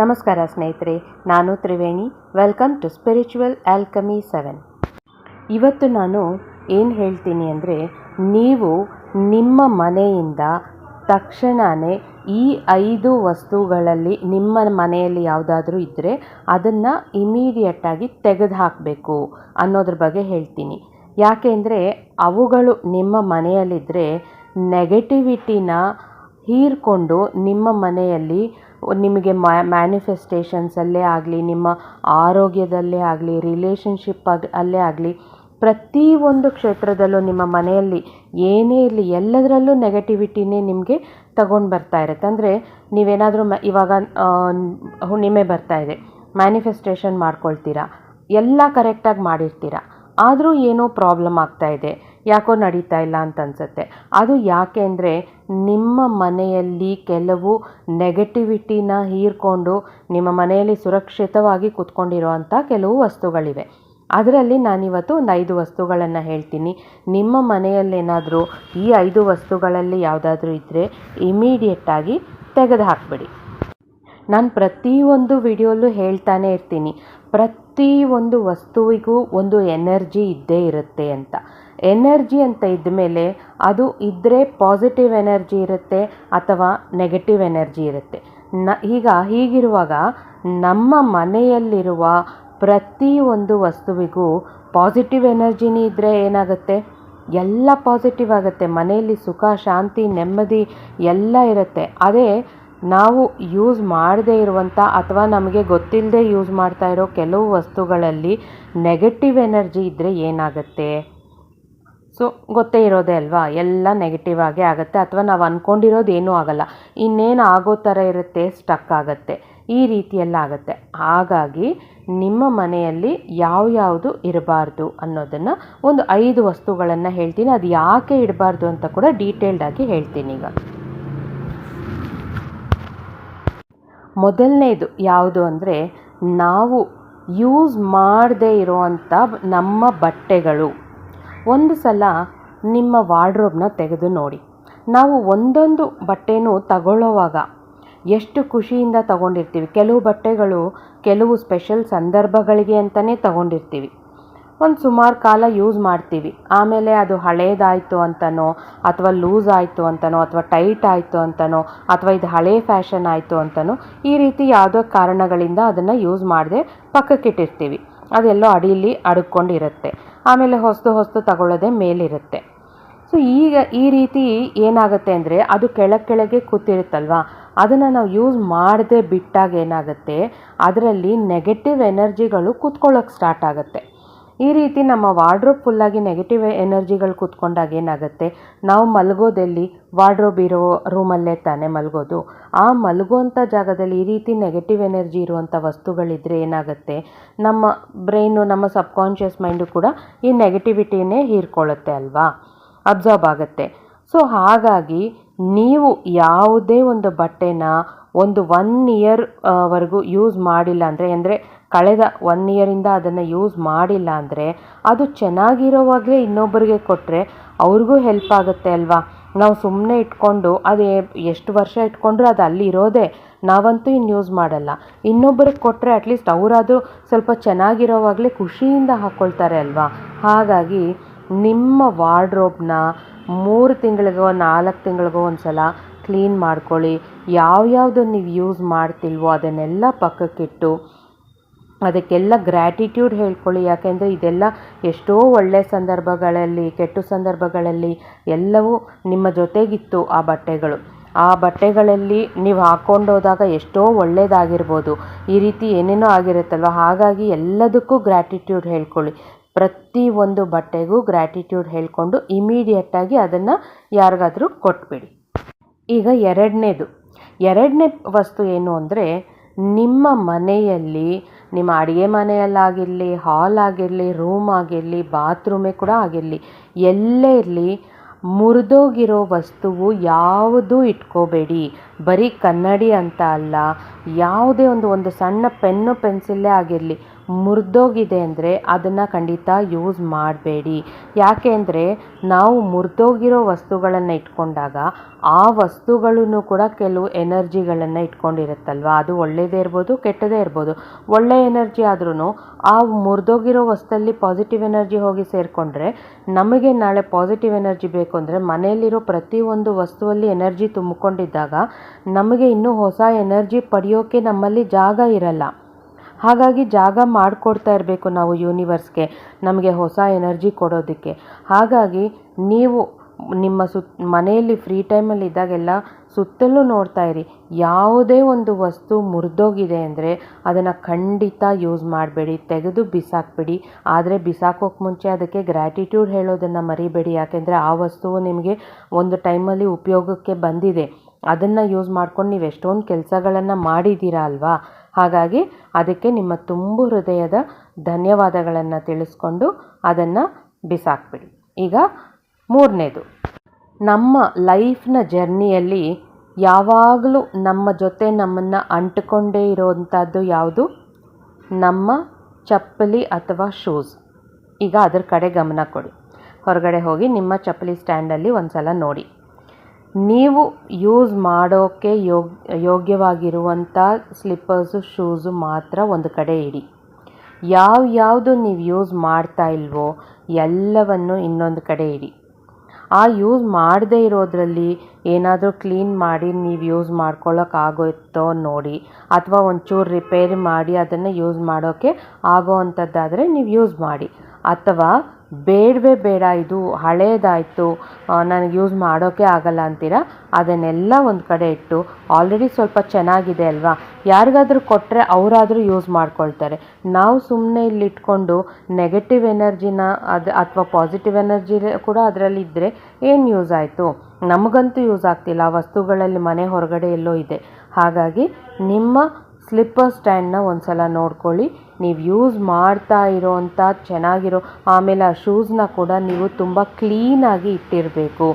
ನಮಸ್ಕಾರ ಸ್ನೇಹಿತರೆ, ನಾನು Triveni. Welcome to spiritual alchemy seven ಇವತ್ತು ನಾನು ಏನು ಹೇಳ್ತೀನಿ ಅಂದರೆ, ನೀವು ನಿಮ್ಮ ಮನೆಯಿಂದ ತಕ್ಷಣವೇ ಈ ಐದು ವಸ್ತುಗಳಲ್ಲಿ ನಿಮ್ಮ ಮನೆಯಲ್ಲಿ ಯಾವುದಾದ್ರೂ ಇದ್ದರೆ ಅದನ್ನು ಇಮಿಡಿಯೇಟಾಗಿ ತೆಗೆದು ಹಾಕಬೇಕು ಅನ್ನೋದ್ರ ಬಗ್ಗೆ ಹೇಳ್ತೀನಿ. ಯಾಕೆಂದರೆ ಅವುಗಳು ನಿಮ್ಮ ಮನೆಯಲ್ಲಿದ್ದರೆ ನೆಗೆಟಿವಿಟಿನ ಹೀರಿಕೊಂಡು ನಿಮ್ಮ ಮನೆಯಲ್ಲಿ ನಿಮಗೆ ಮ್ಯಾನಿಫೆಸ್ಟೇಷನ್ಸಲ್ಲೇ ಆಗಲಿ, ನಿಮ್ಮ ಆರೋಗ್ಯದಲ್ಲೇ ಆಗಲಿ ರಿಲೇಷನ್ಶಿಪ್ ಆಗಿ ಅಲ್ಲೇ ಆಗಲಿ ಪ್ರತಿಯೊಂದು ಕ್ಷೇತ್ರದಲ್ಲೂ ನಿಮ್ಮ ಮನೆಯಲ್ಲಿ ಏನೇ ಇರಲಿ, ಎಲ್ಲದರಲ್ಲೂ ನೆಗೆಟಿವಿಟಿನೇ ನಿಮಗೆ ತಗೊಂಡು ಬರ್ತಾ ಇರುತ್ತೆ. ಅಂದರೆ ನೀವೇನಾದರೂ ಮ, ಇವಾಗ ಹುಣ್ಣಿಮೆ ಬರ್ತಾ ಇದೆ. ಮ್ಯಾನಿಫೆಸ್ಟೇಷನ್ ಮಾಡ್ಕೊಳ್ತೀರಾ. ಎಲ್ಲ ಕರೆಕ್ಟಾಗಿ ಮಾಡಿರ್ತೀರ. ಆದರೂ ಏನೋ ಪ್ರಾಬ್ಲಮ್ ಆಗ್ತಾ ಇದೆ. ಯಾಕೋ ನಡೀತಾ ಇಲ್ಲ ಅಂತ ಅನ್ಸುತ್ತೆ. ಅದು ಯಾಕೆ ಅಂದರೆ ನಿಮ್ಮ ಮನೆಯಲ್ಲಿ ಕೆಲವು ನೆಗೆಟಿವಿಟಿನ ಹೀರ್ಕೊಂಡು ನಿಮ್ಮ ಮನೆಯಲ್ಲಿ ಸುರಕ್ಷಿತವಾಗಿ ಕೂತ್ಕೊಂಡಿರೋವಂಥ ಕೆಲವು ವಸ್ತುಗಳಿವೆ. ಅದರಲ್ಲಿ ನಾನಿವತ್ತು ಒಂದು ಐದು ವಸ್ತುಗಳನ್ನು ಹೇಳ್ತೀನಿ. ನಿಮ್ಮ ಮನೆಯಲ್ಲೇನಾದರೂ ಈ ಐದು ವಸ್ತುಗಳಲ್ಲಿ ಯಾವುದಾದ್ರೂ ಇದ್ದರೆ ಇಮಿಡಿಯೇಟಾಗಿ ತೆಗೆದು ಹಾಕಿಬಿಡಿ ನಾನು ಪ್ರತಿಯೊಂದು ವಿಡಿಯೋಲ್ಲೂ ಹೇಳ್ತಾನೆ ಇರ್ತೀನಿ. ಪ್ರತಿಯೊಂದು ವಸ್ತುವಿಗೂ ಒಂದು ಎನರ್ಜಿ ಇದ್ದೇ ಇರುತ್ತೆ ಅಂತ. ಎನರ್ಜಿ ಅಂತ ಇದ್ದ ಮೇಲೆ ಅದು ಇದ್ದರೆ ಪಾಸಿಟಿವ್ ಎನರ್ಜಿ ಇರುತ್ತೆ ಅಥವಾ ನೆಗೆಟಿವ್ ಎನರ್ಜಿ ಇರುತ್ತೆ. ನ, ಈಗ ಹೀಗಿರುವಾಗ ನಮ್ಮ ಮನೆಯಲ್ಲಿರುವ ಪ್ರತಿಯೊಂದು ವಸ್ತುವಿಗೂ ಪಾಸಿಟಿವ್ ಎನರ್ಜಿನೇ ಇದ್ದರೆ ಏನಾಗುತ್ತೆ? ಎಲ್ಲ ಪಾಸಿಟಿವ್ ಆಗುತ್ತೆ. ಮನೆಯಲ್ಲಿ ಸುಖ, ಶಾಂತಿ, ನೆಮ್ಮದಿ ಎಲ್ಲ ಇರುತ್ತೆ. ಅದೇ ನಾವು ಯೂಸ್ ಮಾಡದೇ ಇರುವಂಥ ಅಥವಾ ನಮಗೆ ಗೊತ್ತಿಲ್ಲದೆ ಯೂಸ್ ಮಾಡ್ತಾ ಇರೋ ಕೆಲವು ವಸ್ತುಗಳಲ್ಲಿ ನೆಗೆಟಿವ್ ಎನರ್ಜಿ ಇದ್ದರೆ ಏನಾಗುತ್ತೆ? ಸೊ, ಗೊತ್ತೇ ಇರೋದೇ ಅಲ್ವಾ? ಎಲ್ಲ ನೆಗೆಟಿವ್ ಆಗೇ ಆಗುತ್ತೆ. ಅಥವಾ ನಾವು ಅಂದ್ಕೊಂಡಿರೋದು ಏನೂ ಆಗಲ್ಲ. ಇನ್ನೇನು ಆಗೋ ಥರ ಇರುತ್ತೆ ಸ್ಟಕ್ ಆಗುತ್ತೆ. ಈ ರೀತಿಯೆಲ್ಲ ಆಗುತ್ತೆ. ಹಾಗಾಗಿ, ನಿಮ್ಮ ಮನೆಯಲ್ಲಿ ಯಾವ್ಯಾವುದು ಇರಬಾರ್ದು ಅನ್ನೋದನ್ನು ಒಂದು ಐದು ವಸ್ತುಗಳನ್ನು ಹೇಳ್ತೀನಿ. ಅದು ಯಾಕೆ ಇಡಬಾರ್ದು ಅಂತ ಕೂಡ ಡೀಟೇಲ್ಡಾಗಿ ಹೇಳ್ತೀನಿ ಈಗ. ಮೊದಲನೇದು ಯಾವುದು ಅಂದರೆ, ನಾವು ಯೂಸ್ ಮಾಡದೇ ಇರೋವಂಥ ನಮ್ಮ ಬಟ್ಟೆಗಳು. ಒಂದು ಸಲ ನಿಮ್ಮ ವಾರ್ಡ್ರೋಬ್ನ ತೆಗೆದು ನೋಡಿ. ನಾವು ಒಂದೊಂದು ಬಟ್ಟೆನೂ ತಗೊಳ್ಳೋವಾಗ ಎಷ್ಟು ಖುಷಿಯಿಂದ ತಗೊಂಡಿರ್ತೀವಿ. ಕೆಲವು ಬಟ್ಟೆಗಳು ಕೆಲವು ಸ್ಪೆಷಲ್ ಸಂದರ್ಭಗಳಿಗೆ ಅಂತಲೇ ತಗೊಂಡಿರ್ತೀವಿ. ಒಂದು ಸುಮಾರು ಕಾಲ ಯೂಸ್ ಮಾಡ್ತೀವಿ. ಆಮೇಲೆ ಅದು ಹಳೇದಾಯಿತು ಅಂತನೋ, ಅಥವಾ ಲೂಸ್ ಆಯಿತು ಅಂತನೋ, ಅಥವಾ ಟೈಟ್ ಆಯಿತು ಅಂತನೋ, ಅಥವಾ ಇದು ಹಳೇ ಫ್ಯಾಷನ್ ಆಯಿತು ಅಂತನೋ, ಈ ರೀತಿ ಯಾವುದೋ ಕಾರಣಗಳಿಂದ ಅದನ್ನು ಯೂಸ್ ಮಾಡದೆ ಪಕ್ಕಕ್ಕಿಟ್ಟಿರ್ತೀವಿ. ಅದೆಲ್ಲೋ ಅಡಿಯಲ್ಲಿ ಅಡ್ಕೊಂಡಿರುತ್ತೆ. ಆಮೇಲೆ ಹೊಸ್ತು ಹೊಸ್ತು ತಗೊಳ್ಳೋದೇ ಮೇಲಿರುತ್ತೆ. ಸೊ ಈಗ ಈ ರೀತಿ ಏನಾಗುತ್ತೆ ಅಂದರೆ ಅದು ಕೆಳಗೆ ಕೆಳಗೆ ಕೂತಿರುತ್ತಲ್ವ? ಅದನ್ನು ನಾವು ಯೂಸ್ ಮಾಡದೆ ಬಿಟ್ಟಾಗ ಏನಾಗುತ್ತೆ? ಅದರಲ್ಲಿ ನೆಗೆಟಿವ್ ಎನರ್ಜಿಗಳು ಕೂತ್ಕೊಳ್ಳೋಕೆ ಸ್ಟಾರ್ಟ್ ಆಗುತ್ತೆ. ಈ ರೀತಿ ನಮ್ಮ ವಾರ್ಡ್ರೋಬ್ ಫುಲ್ಲಾಗಿ ನೆಗೆಟಿವ್ ಎನರ್ಜಿಗಳು ಕೂತ್ಕೊಂಡಾಗ ಏನಾಗುತ್ತೆ? ನಾವು ಮಲಗೋದಲ್ಲಿ ವಾರ್ಡ್ರೋಬ್ ಇರೋ ರೂಮಲ್ಲೇ ತಾನೇ ಮಲಗೋದು. ಆ ಮಲಗುವಂಥ ಜಾಗದಲ್ಲಿ ಈ ರೀತಿ ನೆಗೆಟಿವ್ ಎನರ್ಜಿ ಇರುವಂಥ ವಸ್ತುಗಳಿದ್ದರೆ ಏನಾಗುತ್ತೆ? ನಮ್ಮ ಬ್ರೈನು, ನಮ್ಮ ಸಬ್ಕಾನ್ಷಿಯಸ್ ಮೈಂಡು ಕೂಡ ಈ ನೆಗೆಟಿವಿಟಿನೇ ಹೀರ್ಕೊಳ್ಳುತ್ತೆ ಅಲ್ವಾ? ಅಬ್ಸಾರ್ಬ್ ಆಗುತ್ತೆ. ಸೊ ಹಾಗಾಗಿ ನೀವು ಯಾವುದೇ ಒಂದು ಬಟ್ಟೆನ ಒಂದು ಒನ್ ಇಯರ್ ವರೆಗೂ ಯೂಸ್ ಮಾಡಿಲ್ಲ ಅಂದರೆ ಅಂದರೆ ಕಳೆದ ಒನ್ ಇಯರಿಂದ ಅದನ್ನು ಯೂಸ್ ಮಾಡಿಲ್ಲ ಅಂದರೆ ಅದು ಚೆನ್ನಾಗಿರೋವಾಗಲೇ ಇನ್ನೊಬ್ಬರಿಗೆ ಕೊಟ್ಟರೆ ಅವ್ರಿಗೂ ಹೆಲ್ಪ್ ಆಗುತ್ತೆ ಅಲ್ವಾ? ನಾವು ಸುಮ್ಮನೆ ಇಟ್ಕೊಂಡು ಅದೇ ಎಷ್ಟು ವರ್ಷ ಇಟ್ಕೊಂಡ್ರೂ ಅದು ಅಲ್ಲಿ ಇರೋದೇ, ನಾವಂತೂ ಇನ್ನು ಯೂಸ್ ಮಾಡಲ್ಲ. ಇನ್ನೊಬ್ಬರಿಗೆ ಕೊಟ್ಟರೆ ಅಟ್ಲೀಸ್ಟ್ ಅವರಾದರೂ ಸ್ವಲ್ಪ ಚೆನ್ನಾಗಿರೋವಾಗಲೇ ಖುಷಿಯಿಂದ ಹಾಕ್ಕೊಳ್ತಾರೆ ಅಲ್ವಾ? ಹಾಗಾಗಿ ನಿಮ್ಮ ವಾರ್ಡ್ರೋಬ್ನ ಮೂರು ತಿಂಗಳಿಗೋ ನಾಲ್ಕು ತಿಂಗಳಿಗೋ ಒಂದು ಸಲ ಕ್ಲೀನ್ ಮಾಡ್ಕೊಳ್ಳಿ. ಯಾವ್ಯಾವುದು ನೀವು ಯೂಸ್ ಮಾಡ್ತಿಲ್ವೋ ಅದನ್ನೆಲ್ಲ ಪಕ್ಕಕ್ಕಿಟ್ಟು ಅದಕ್ಕೆಲ್ಲ ಗ್ರ್ಯಾಟಿಟ್ಯೂಡ್ ಹೇಳ್ಕೊಳ್ಳಿ. ಯಾಕೆಂದರೆ ಇದೆಲ್ಲ ಎಷ್ಟೋ ಒಳ್ಳೆಯ ಸಂದರ್ಭಗಳಲ್ಲಿ, ಕೆಟ್ಟ ಸಂದರ್ಭಗಳಲ್ಲಿ ಎಲ್ಲವೂ ನಿಮ್ಮ ಜೊತೆಗಿತ್ತು ಆ ಬಟ್ಟೆಗಳು. ಆ ಬಟ್ಟೆಗಳಲ್ಲಿ ನೀವು ಹಾಕ್ಕೊಂಡೋದಾಗ ಎಷ್ಟೋ ಒಳ್ಳೆಯದಾಗಿರ್ಬೋದು ಈ ರೀತಿ ಏನೇನೋ ಆಗಿರುತ್ತಲ್ವ? ಹಾಗಾಗಿ ಎಲ್ಲದಕ್ಕೂ ಗ್ರ್ಯಾಟಿಟ್ಯೂಡ್ ಹೇಳ್ಕೊಳ್ಳಿ. ಪ್ರತಿ ಒಂದು ಬಟ್ಟೆಗೂ ಗ್ರ್ಯಾಟಿಟ್ಯೂಡ್ ಹೇಳಿಕೊಂಡು ಇಮಿಡಿಯೇಟಾಗಿ ಅದನ್ನು ಯಾರಿಗಾದರೂ ಕೊಟ್ಬಿಡಿ. ಈಗ ಎರಡನೇದು. ಎರಡನೇ ವಸ್ತು ಏನು ಅಂದರೆ ನಿಮ್ಮ ಮನೆಯಲ್ಲಿ, ನಿಮ್ಮ ಅಡುಗೆ ಮನೆಯಲ್ಲಾಗಿರಲಿ ಹಾಲ್ ಆಗಿರಲಿ ರೂಮ್ ಆಗಿರಲಿ ಬಾತ್ರೂಮೇ ಕೂಡ ಆಗಿರಲಿ, ಎಲ್ಲೇ ಇರಲಿ, ಮುರಿದೋಗಿರೋ ವಸ್ತುವು ಯಾವುದೂ ಇಟ್ಕೋಬೇಡಿ. ಬರೀ ಕನ್ನಡಿ ಅಂತ ಅಲ್ಲ, ಯಾವುದೇ ಒಂದು ಒಂದು ಸಣ್ಣ ಪೆನ್ನು ಪೆನ್ಸಿಲ್ಲೇ ಆಗಿರಲಿ ಮುರಿದೋಗಿದೆ ಅಂದರೆ ಅದನ್ನು ಖಂಡಿತ ಯೂಸ್ ಮಾಡಬೇಡಿ. ಯಾಕೆ ಅಂದರೆ ನಾವು ಮುರಿದೋಗಿರೋ ವಸ್ತುಗಳನ್ನು ಇಟ್ಕೊಂಡಾಗ ಆ ವಸ್ತುಗಳೂ ಕೂಡ ಕೆಲವು ಎನರ್ಜಿಗಳನ್ನು ಇಟ್ಕೊಂಡಿರುತ್ತಲ್ವ? ಅದು ಒಳ್ಳೆಯದೇ ಇರ್ಬೋದು, ಕೆಟ್ಟದೇ ಇರ್ಬೋದು. ಒಳ್ಳೆಯ ಎನರ್ಜಿ ಆದ್ರೂ ಆ ಮುರಿದೋಗಿರೋ ವಸ್ತಲ್ಲಿ ಪಾಸಿಟಿವ್ ಎನರ್ಜಿ ಹೋಗಿ ಸೇರಿಕೊಂಡ್ರೆ ನಮಗೆ ನಾಳೆ ಪಾಸಿಟಿವ್ ಎನರ್ಜಿ ಬೇಕು ಅಂದರೆ ಮನೆಯಲ್ಲಿರೋ ಪ್ರತಿಯೊಂದು ವಸ್ತುವಲ್ಲಿ ಎನರ್ಜಿ ತುಂಬಿಕೊಂಡಿದ್ದಾಗ ನಮಗೆ ಇನ್ನೂ ಹೊಸ ಎನರ್ಜಿ ಪಡೆಯೋಕ್ಕೆ ನಮ್ಮಲ್ಲಿ ಜಾಗ ಇರಲ್ಲ. ಹಾಗಾಗಿ ಜಾಗ ಮಾಡಿಕೊಡ್ತಾ ಇರಬೇಕು ನಾವು ಯೂನಿವರ್ಸ್ಗೆ ನಮಗೆ ಹೊಸ ಎನರ್ಜಿ ಕೊಡೋದಕ್ಕೆ. ಹಾಗಾಗಿ ನೀವು ನಿಮ್ಮ ಸುತ್, ಮನೆಯಲ್ಲಿ ಫ್ರೀ ಟೈಮಲ್ಲಿ ಇದ್ದಾಗೆಲ್ಲ ಸುತ್ತಲೂ ನೋಡ್ತಾ ಇರಿ. ಯಾವುದೇ ಒಂದು ವಸ್ತು ಮುರಿದೋಗಿದೆ ಅಂದರೆ ಅದನ್ನು ಖಂಡಿತ ಯೂಸ್ ಮಾಡಬೇಡಿ. ತೆಗೆದು ಬಿಸಾಕಬೇಡಿ. ಆದರೆ ಬಿಸಾಕೋಕ್ಕೆ ಮುಂಚೆ ಅದಕ್ಕೆ ಗ್ರ್ಯಾಟಿಟ್ಯೂಡ್ ಹೇಳೋದನ್ನು ಮರಿಬೇಡಿ. ಯಾಕೆಂದರೆ ಆ ವಸ್ತುವು ನಿಮಗೆ ಒಂದು ಟೈಮಲ್ಲಿ ಉಪಯೋಗಕ್ಕೆ ಬಂದಿದೆ. ಅದನ್ನು ಯೂಸ್ ಮಾಡ್ಕೊಂಡು ನೀವು ಎಷ್ಟೊಂದು ಕೆಲಸಗಳನ್ನು ಮಾಡಿದ್ದೀರಾ ಅಲ್ವಾ? ಹಾಗಾಗಿ ಅದಕ್ಕೆ ನಿಮ್ಮ ತುಂಬು ಹೃದಯದ ಧನ್ಯವಾದಗಳನ್ನು ತಿಳಿಸ್ಕೊಂಡು ಅದನ್ನು ಬಿಸಾಕ್ಬಿಡಿ. ಈಗ ಮೂರನೇದು, ನಮ್ಮ ಲೈಫ್ನ ಜರ್ನಿಯಲ್ಲಿ ಯಾವಾಗಲೂ ನಮ್ಮ ಜೊತೆ ನಮ್ಮನ್ನು ಅಂಟಿಕೊಂಡೇ ಇರೋವಂಥದ್ದು ಯಾವುದು? ನಮ್ಮ ಚಪ್ಪಲಿ ಅಥವಾ ಶೂಸ್. ಈಗ ಅದ್ರ ಕಡೆ ಗಮನ ಕೊಡಿ. ಹೊರಗಡೆ ಹೋಗಿ ನಿಮ್ಮ ಚಪ್ಪಲಿ ಸ್ಟ್ಯಾಂಡಲ್ಲಿ ಒಂದು ಸಲ ನೋಡಿ. ನೀವು ಯೂಸ್ ಮಾಡೋಕ್ಕೆ ಯೋಗ ಯೋಗ್ಯವಾಗಿರುವಂಥ ಸ್ಲಿಪ್ಪರ್ಸು ಶೂಸು ಮಾತ್ರ ಒಂದು ಕಡೆ ಇಡಿ. ಯಾವ ಯಾವುದು ನೀವು ಯೂಸ್ ಮಾಡ್ತಾ ಇಲ್ವೋ ಎಲ್ಲವನ್ನು ಇನ್ನೊಂದು ಕಡೆ ಇಡಿ. ಆ ಯೂಸ್ ಮಾಡದೇ ಇರೋದರಲ್ಲಿ ಏನಾದರೂ ಕ್ಲೀನ್ ಮಾಡಿ ನೀವು ಯೂಸ್ ಮಾಡ್ಕೊಳ್ಳೋಕ್ಕಾಗುತ್ತೋ ನೋಡಿ ಅಥವಾ ಒಂಚೂರು ರಿಪೇರಿ ಮಾಡಿ ಅದನ್ನು ಯೂಸ್ ಮಾಡೋಕ್ಕೆ ಆಗೋ ಅಂಥದ್ದಾದರೆ ನೀವು ಯೂಸ್ ಮಾಡಿ. ಅಥವಾ ಬೇಡವೇ ಬೇಡ, ಇದು ಹಳೇದಾಯಿತು ನನಗೆ ಯೂಸ್ ಮಾಡೋಕ್ಕೆ ಆಗಲ್ಲ ಅಂತೀರಾ? ಅದನ್ನೆಲ್ಲ ಒಂದು ಕಡೆ ಇಟ್ಟು ಆಲ್ರೆಡಿ ಸ್ವಲ್ಪ ಚೆನ್ನಾಗಿದೆ ಅಲ್ವಾ? ಯಾರಿಗಾದ್ರೂ ಕೊಟ್ಟರೆ ಅವರಾದರೂ ಯೂಸ್ ಮಾಡ್ಕೊಳ್ತಾರೆ. ನಾವು ಸುಮ್ಮನೆ ಇಲ್ಲಿ ಇಟ್ಕೊಂಡು ನೆಗೆಟಿವ್ ಎನರ್ಜಿನ ಅದು, ಅಥವಾ ಪಾಸಿಟಿವ್ ಎನರ್ಜಿ ಕೂಡ ಅದರಲ್ಲಿ ಇದ್ದರೆ ಏನು ಯೂಸ್ ಆಯಿತು? ನಮಗಂತೂ ಯೂಸ್ ಆಗ್ತಿಲ್ಲ ವಸ್ತುಗಳಲ್ಲಿ ಮನೆ ಹೊರಗಡೆ ಎಲ್ಲೋ ಇದೆ. ಹಾಗಾಗಿ ನಿಮ್ಮ ಸ್ಲಿಪ್ಪರ್ ಸ್ಟ್ಯಾಂಡನ್ನ ಒಂದು ಸಲ ನೋಡ್ಕೊಳ್ಳಿ. ನೀವು ಯೂಸ್ ಮಾಡ್ತಾ ಇರೋವಂಥ ಚೆನ್ನಾಗಿರೋ, ಆಮೇಲೆ ಆ ಶೂಸ್ನ ಕೂಡ ನೀವು ತುಂಬ ಕ್ಲೀನಾಗಿ ಇಟ್ಟಿರಬೇಕು.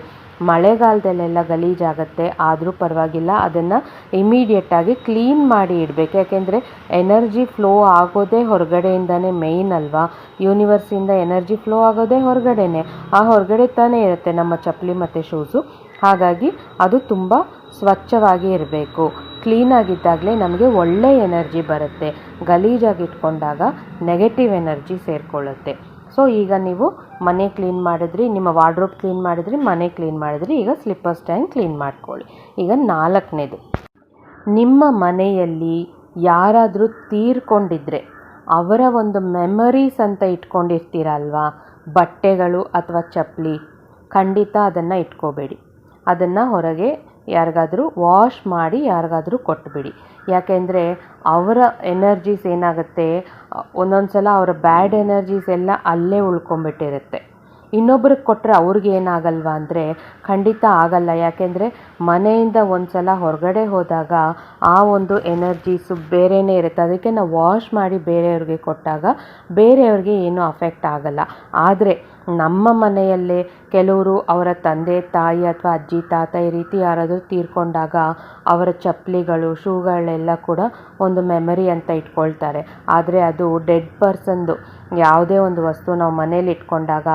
ಮಳೆಗಾಲದಲ್ಲೆಲ್ಲ ಗಲೀಜಾಗತ್ತೆ ಆದರೂ ಪರವಾಗಿಲ್ಲ. ಅದನ್ನು ಇಮಿಡಿಯೇಟಾಗಿ ಕ್ಲೀನ್ ಮಾಡಿ ಇಡಬೇಕು. ಯಾಕೆಂದರೆ ಎನರ್ಜಿ ಫ್ಲೋ ಆಗೋದೇ ಹೊರಗಡೆಯಿಂದನೇ ಮೇಯ್ನ್ ಅಲ್ವಾ? ಯೂನಿವರ್ಸಿಂದ ಎನರ್ಜಿ ಫ್ಲೋ ಆಗೋದೇ ಹೊರಗಡೆನೇ. ಆ ಹೊರಗಡೆ ತಾನೇ ಇರುತ್ತೆ ನಮ್ಮ ಚಪ್ಪಲಿ ಮತ್ತು ಶೂಸು. ಹಾಗಾಗಿ ಅದು ತುಂಬ ಸ್ವಚ್ಛವಾಗಿ ಇರಬೇಕು. ಕ್ಲೀನಾಗಿದ್ದಾಗಲೇ ನಮಗೆ ಒಳ್ಳೆ ಎನರ್ಜಿ ಬರುತ್ತೆ. ಗಲೀಜಾಗಿಟ್ಕೊಂಡಾಗ ನೆಗೆಟಿವ್ ಎನರ್ಜಿ ಸೇರಿಕೊಳ್ಳುತ್ತೆ. ಸೊ ಈಗ ನೀವು ಮನೆ ಕ್ಲೀನ್ ಮಾಡಿದ್ರಿ, ನಿಮ್ಮ ವಾರ್ಡ್ರೋಬ್ ಕ್ಲೀನ್ ಮಾಡಿದ್ರಿ, ಮನೆ ಕ್ಲೀನ್ ಮಾಡಿದ್ರಿ, ಈಗ ಸ್ಲಿಪ್ಪರ್ ಸ್ಟ್ಯಾಂಡ್ ಕ್ಲೀನ್ ಮಾಡ್ಕೊಳ್ಳಿ. ಈಗ ನಾಲ್ಕನೇದು. ನಿಮ್ಮ ಮನೆಯಲ್ಲಿ ಯಾರಾದರೂ ತೀರ್ಕೊಂಡಿದ್ರೆ, ಅವರ ಒಂದು ಮೆಮರೀಸ್ ಅಂತ ಇಟ್ಕೊಂಡಿರ್ತೀರಲ್ವಾ? ಬಟ್ಟೆಗಳು ಅಥವಾ ಚಪ್ಪಲಿ, ಖಂಡಿತ ಅದನ್ನು ಇಟ್ಕೋಬೇಡಿ. ಅದನ್ನು ಹೊರಗೆ ಯಾರಿಗಾದರೂ ವಾಶ್ ಮಾಡಿ ಯಾರಿಗಾದರೂ ಕೊಟ್ಟುಬಿಡಿ ಯಾಕೆಂದರೆ ಅವರ ಎನರ್ಜೀಸ್ ಏನಾಗುತ್ತೆ? ಒಂದೊಂದು ಸಲ ಅವರ ಬ್ಯಾಡ್ ಎನರ್ಜೀಸ್ ಎಲ್ಲ ಅಲ್ಲೇ ಉಳ್ಕೊಂಬಿಟ್ಟಿರುತ್ತೆ. ಇನ್ನೊಬ್ರಿಗೆ ಕೊಟ್ಟರೆ ಅವ್ರಿಗೆ ಏನಾಗಲ್ವ ಅಂದರೆ ಖಂಡಿತ ಆಗಲ್ಲ. ಯಾಕೆಂದರೆ ಮನೆಯಿಂದ ಒಂದು ಸಲ ಹೊರಗಡೆ ಹೋದಾಗ ಆ ಒಂದು ಎನರ್ಜೀಸು ಬೇರೆಯೇ ಇರುತ್ತೆ. ಅದಕ್ಕೆ ನಾವು ವಾಶ್ ಮಾಡಿ ಬೇರೆಯವ್ರಿಗೆ ಕೊಟ್ಟಾಗ ಬೇರೆಯವ್ರಿಗೆ ಏನೂ ಅಫೆಕ್ಟ್ ಆಗಲ್ಲ. ಆದರೆ ನಮ್ಮ ಮನೆಯಲ್ಲೇ ಕೆಲವರು ಅವರ ತಂದೆ, ತಾಯಿ ಅಥವಾ ಅಜ್ಜಿ, ತಾತ ಈ ರೀತಿ ಯಾರಾದರೂ ತೀರಿಕೊಂಡಾಗ ಅವರ ಚಪ್ಪಲಿಗಳು ಶೂಗಳೆಲ್ಲ ಕೂಡ ಒಂದು ಮೆಮರಿ ಅಂತ ಇಟ್ಕೊಳ್ತಾರೆ. ಆದರೆ ಅದು ಡೆಡ್ ಪರ್ಸನ್ದು ಯಾವುದೇ ಒಂದು ವಸ್ತು ನಾವು ಮನೇಲಿ ಇಟ್ಕೊಂಡಾಗ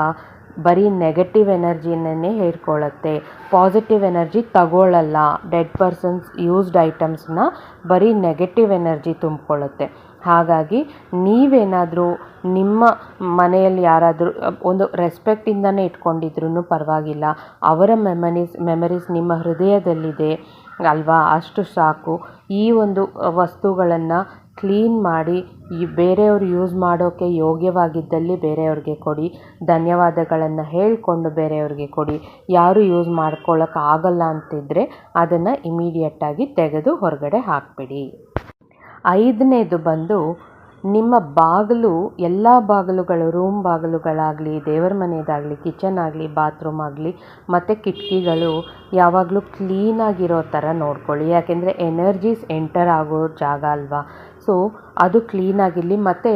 ಬರೀ ನೆಗೆಟಿವ್ ಎನರ್ಜಿನೇ ಹೇಳ್ಕೊಳ್ಳುತ್ತೆ. ಪಾಸಿಟಿವ್ ಎನರ್ಜಿ ತಗೊಳ್ಳಲ್ಲ. ಡೆಡ್ ಪರ್ಸನ್ಸ್ ಯೂಸ್ಡ್ ಐಟಮ್ಸ್ನ ಬರೀ ನೆಗೆಟಿವ್ ಎನರ್ಜಿ ತುಂಬಿಕೊಳ್ಳುತ್ತೆ. ಹಾಗಾಗಿ ನೀವೇನಾದರೂ ನಿಮ್ಮ ಮನೆಯಲ್ಲಿ ಯಾರಾದರೂ ಒಂದು ರೆಸ್ಪೆಕ್ಟಿಂದನೇ ಇಟ್ಕೊಂಡಿದ್ರೂ ಪರವಾಗಿಲ್ಲ. ಅವರ ಮೆಮರೀಸ್ ಮೆಮರೀಸ್ ನಿಮ್ಮ ಹೃದಯದಲ್ಲಿದೆ ಅಲ್ವಾ? ಅಷ್ಟು ಸಾಕು. ಈ ಒಂದು ವಸ್ತುಗಳನ್ನು ಕ್ಲೀನ್ ಮಾಡಿ, ಈ ಬೇರೆಯವರು ಯೂಸ್ ಮಾಡೋಕ್ಕೆ ಯೋಗ್ಯವಾಗಿದ್ದಲ್ಲಿ ಬೇರೆಯವ್ರಿಗೆ ಕೊಡಿ. ಧನ್ಯವಾದಗಳನ್ನು ಹೇಳಿಕೊಂಡು ಬೇರೆಯವ್ರಿಗೆ ಕೊಡಿ. ಯಾರು ಯೂಸ್ ಮಾಡ್ಕೊಳ್ಳೋಕ್ಕಾಗಲ್ಲ ಅಂತಿದ್ದರೆ ಅದನ್ನು ಇಮಿಡಿಯೇಟಾಗಿ ತೆಗೆದು ಹೊರಗಡೆ ಹಾಕಿಬಿಡಿ. ಐದನೇದು ಬಂದು, ನಿಮ್ಮ ಬಾಗಿಲು, ಎಲ್ಲ ಬಾಗಿಲುಗಳು ರೂಮ್ ಬಾಗಿಲುಗಳಾಗಲಿ, ದೇವರ ಮನೆಯದಾಗಲಿ ಕಿಚನ್ ಆಗಲಿ ಬಾತ್ರೂಮ್ ಆಗಲಿ, ಮತ್ತು ಕಿಟಕಿಗಳು ಯಾವಾಗಲೂ ಕ್ಲೀನಾಗಿರೋ ಥರ ನೋಡ್ಕೊಳ್ಳಿ. ಯಾಕೆಂದರೆ ಎನರ್ಜೀಸ್ ಎಂಟರ್ ಆಗೋ ಜಾಗ ಅಲ್ವಾ? ಸೊ ಅದು ಕ್ಲೀನಾಗಿರಲಿ ಮತ್ತು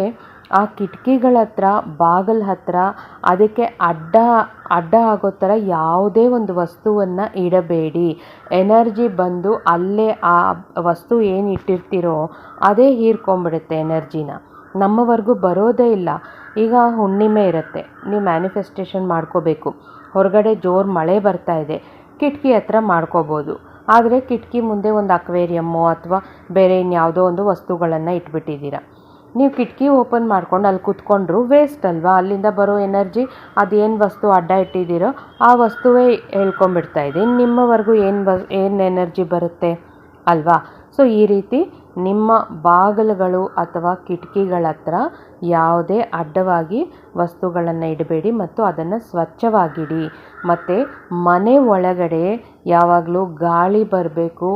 ಆ ಕಿಟಕಿಗಳ ಹತ್ರ, ಬಾಗಿಲ ಹತ್ರ, ಅದಕ್ಕೆ ಅಡ್ಡ ಅಡ್ಡ ಆಗೋ ಥರ ಯಾವುದೇ ಒಂದು ವಸ್ತುವನ್ನು ಇಡಬೇಡಿ. ಎನರ್ಜಿ ಬಂದು ಅಲ್ಲೇ ಆ ವಸ್ತು ಏನು ಇಟ್ಟಿರ್ತೀರೋ ಅದೇ ಹೀರ್ಕೊಂಬಿಡುತ್ತೆ ಎನರ್ಜಿನ. ನಮ್ಮವರೆಗೂ ಬರೋದೇ ಇಲ್ಲ. ಈಗ ಹುಣ್ಣಿಮೆ ಇರುತ್ತೆ. ನೀವು ಮ್ಯಾನಿಫೆಸ್ಟೇಷನ್ ಮಾಡ್ಕೋಬೇಕು. ಹೊರಗಡೆ ಜೋರು ಮಳೆ ಬರ್ತಾ ಇದೆ. ಕಿಟಕಿ ಹತ್ರ ಮಾಡ್ಕೋಬೋದು. ಆದರೆ ಕಿಟಕಿ ಮುಂದೆ ಒಂದು ಅಕ್ವೇರಿಯಮ್ಮು ಅಥವಾ ಬೇರೆ ಇನ್ಯಾವುದೋ ಒಂದು ವಸ್ತುಗಳನ್ನು ಇಟ್ಬಿಟ್ಟಿದ್ದೀರ. ನೀವು ಕಿಟಕಿ ಓಪನ್ ಮಾಡ್ಕೊಂಡು ಅಲ್ಲಿ ಕುತ್ಕೊಂಡ್ರು ವೇಸ್ಟ್ ಅಲ್ವಾ? ಅಲ್ಲಿಂದ ಬರೋ ಎನರ್ಜಿ ಅದೇನು ವಸ್ತು ಅಡ್ಡ ಇಟ್ಟಿದ್ದೀರೋ ಆ ವಸ್ತುವೇ ಹೇಳ್ಕೊಂಬಿಡ್ತಾ ಇದೆ. ಇನ್ನು ನಿಮ್ಮವರೆಗೂ ಏನು ಬ ಏನು ಎನರ್ಜಿ ಬರುತ್ತೆ ಅಲ್ವಾ? ಸೊ ಈ ರೀತಿ ನಿಮ್ಮ ಬಾಗಿಲುಗಳು ಅಥವಾ ಕಿಟಕಿಗಳ ಹತ್ರ ಯಾವುದೇ ಅಡ್ಡವಾಗಿ ವಸ್ತುಗಳನ್ನು ಇಡಬೇಡಿ ಮತ್ತು ಅದನ್ನು ಸ್ವಚ್ಛವಾಗಿಡಿ. ಮತ್ತು ಮನೆ ಒಳಗಡೆ ಯಾವಾಗಲೂ ಗಾಳಿ ಬರಬೇಕು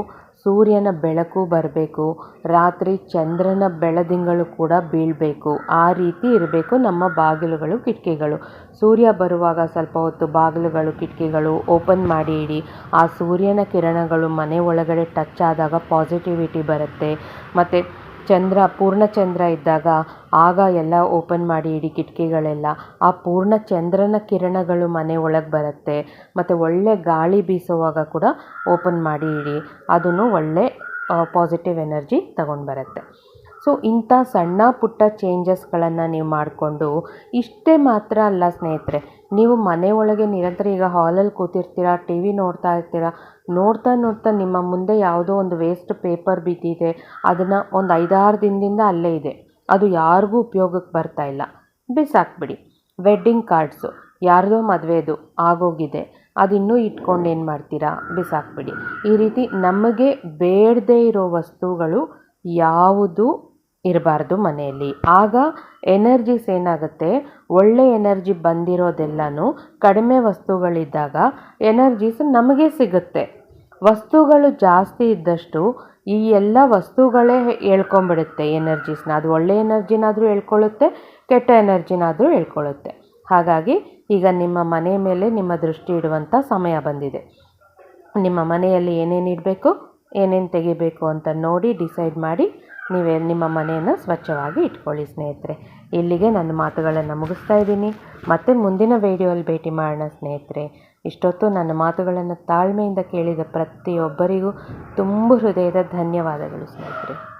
ಸೂರ್ಯನ ಬೆಳಕು ಬರಬೇಕು, ರಾತ್ರಿ ಚಂದ್ರನ ಬೆಳದಿಂಗಳು ಕೂಡ ಬೀಳಬೇಕು. ಆ ರೀತಿ ಇರಬೇಕು ನಮ್ಮ ಬಾಗಿಲುಗಳು, ಕಿಟಕಿಗಳು. ಸೂರ್ಯ ಬರುವಾಗ ಸ್ವಲ್ಪ ಹೊತ್ತು ಬಾಗಿಲುಗಳು, ಕಿಟಕಿಗಳು ಓಪನ್ ಮಾಡಿ ಇಡಿ. ಆ ಸೂರ್ಯನ ಕಿರಣಗಳು ಮನೆ ಒಳಗಡೆ ಟಚ್ ಆದಾಗ ಪಾಸಿಟಿವಿಟಿ ಬರುತ್ತೆ. ಮತ್ತು ಚಂದ್ರ ಪೂರ್ಣ ಚಂದ್ರ ಇದ್ದಾಗ ಆಗ ಎಲ್ಲ ಓಪನ್ ಮಾಡಿ ಇಡಿ ಕಿಟಕಿಗಳೆಲ್ಲ. ಆ ಪೂರ್ಣ ಚಂದ್ರನ ಕಿರಣಗಳು ಮನೆ ಒಳಗೆ ಬರುತ್ತೆ. ಮತ್ತು ಒಳ್ಳೆ ಗಾಳಿ ಬೀಸುವಾಗ ಕೂಡ ಓಪನ್ ಮಾಡಿ ಇಡಿ. ಅದೂ ಒಳ್ಳೆ ಪಾಸಿಟಿವ್ ಎನರ್ಜಿ ತಗೊಂಡು ಬರುತ್ತೆ. ಸೊ ಇಂಥ ಸಣ್ಣ ಪುಟ್ಟ ಚೇಂಜಸ್ಗಳನ್ನು ನೀವು ಮಾಡಿಕೊಂಡು ಇಷ್ಟೇ ಮಾತ್ರ ಅಲ್ಲ ಸ್ನೇಹಿತರೆ, ನೀವು ಮನೆ ಒಳಗೆ ನಿರಂತರ ಈಗ ಹಾಲಲ್ಲಿ ಕೂತಿರ್ತೀರ ಟಿ ವಿ ನೋಡ್ತಾ ಇರ್ತೀರ, ನೋಡ್ತಾ ನೋಡ್ತಾ ನಿಮ್ಮ ಮುಂದೆ ಯಾವುದೋ ಒಂದು ವೇಸ್ಟ್ ಪೇಪರ್ ಬಿದ್ದಿದೆ, ಅದನ್ನು ಒಂದು ಐದಾರು ದಿನದಿಂದ ಅಲ್ಲೇ ಇದೆ. ಅದು ಯಾರಿಗೂ ಉಪಯೋಗಕ್ಕೆ ಬರ್ತಾ ಇಲ್ಲ. ಬಿಸಾಕ್ಬಿಡಿ. ವೆಡ್ಡಿಂಗ್ ಕಾರ್ಡ್ಸು ಯಾರದೋ ಮದುವೆದು ಆಗೋಗಿದೆ, ಅದಿನ್ನೂ ಇಟ್ಕೊಂಡು ಏನು ಮಾಡ್ತೀರಾ, ಬಿಸಾಕ್ಬಿಡಿ. ಈ ರೀತಿ ನಮಗೆ ಬೇಡದೇ ಇರೋ ವಸ್ತುಗಳು ಯಾವುದು ಇರಬಾರ್ದು ಮನೆಯಲ್ಲಿ. ಆಗ ಎನರ್ಜೀಸ್ ಏನಾಗುತ್ತೆ? ಒಳ್ಳೆ ಎನರ್ಜಿ ಬಂದಿರೋದೆಲ್ಲನೂ ಕಡಿಮೆ ವಸ್ತುಗಳಿದ್ದಾಗ ಎನರ್ಜೀಸ್ ನಮಗೆ ಸಿಗುತ್ತೆ. ವಸ್ತುಗಳು ಜಾಸ್ತಿ ಇದ್ದಷ್ಟು ಈ ಎಲ್ಲ ವಸ್ತುಗಳೇ ಹೇಳ್ಕೊಂಬಿಡುತ್ತೆ ಎನರ್ಜೀಸ್ನ. ಅದು ಒಳ್ಳೆ ಎನರ್ಜಿನಾದರೂ ಹೇಳ್ಕೊಳ್ಳುತ್ತೆ, ಕೆಟ್ಟ ಎನರ್ಜಿನಾದರೂ ಹೇಳ್ಕೊಳ್ಳುತ್ತೆ. ಹಾಗಾಗಿ ಈಗ ನಿಮ್ಮ ಮನೆ ಮೇಲೆ ನಿಮ್ಮ ದೃಷ್ಟಿ ಇಡುವಂಥ ಸಮಯ ಬಂದಿದೆ. ನಿಮ್ಮ ಮನೆಯಲ್ಲಿ ಏನೇನು ಇಡಬೇಕು, ಏನೇನು ತೆಗಿಬೇಕು ಅಂತ ನೋಡಿ ಡಿಸೈಡ್ ಮಾಡಿ ನೀವೇ ನಿಮ್ಮ ಮನೆಯನ್ನು ಸ್ವಚ್ಛವಾಗಿ ಇಟ್ಕೊಳ್ಳಿ ಸ್ನೇಹಿತರೆ. ಇಲ್ಲಿಗೆ ನನ್ನ ಮಾತುಗಳನ್ನು ಮುಗಿಸ್ತಾ ಇದ್ದೀನಿ. ಮತ್ತೆ ಮುಂದಿನ ವೀಡಿಯೋಲ್ಲಿ ಭೇಟಿ ಮಾಡೋಣ ಸ್ನೇಹಿತರೆ. ಇಷ್ಟೊತ್ತು ನನ್ನ ಮಾತುಗಳನ್ನು ತಾಳ್ಮೆಯಿಂದ ಕೇಳಿದ ಪ್ರತಿಯೊಬ್ಬರಿಗೂ ತುಂಬ ಹೃದಯದ ಧನ್ಯವಾದಗಳು ಸ್ನೇಹಿತರೆ.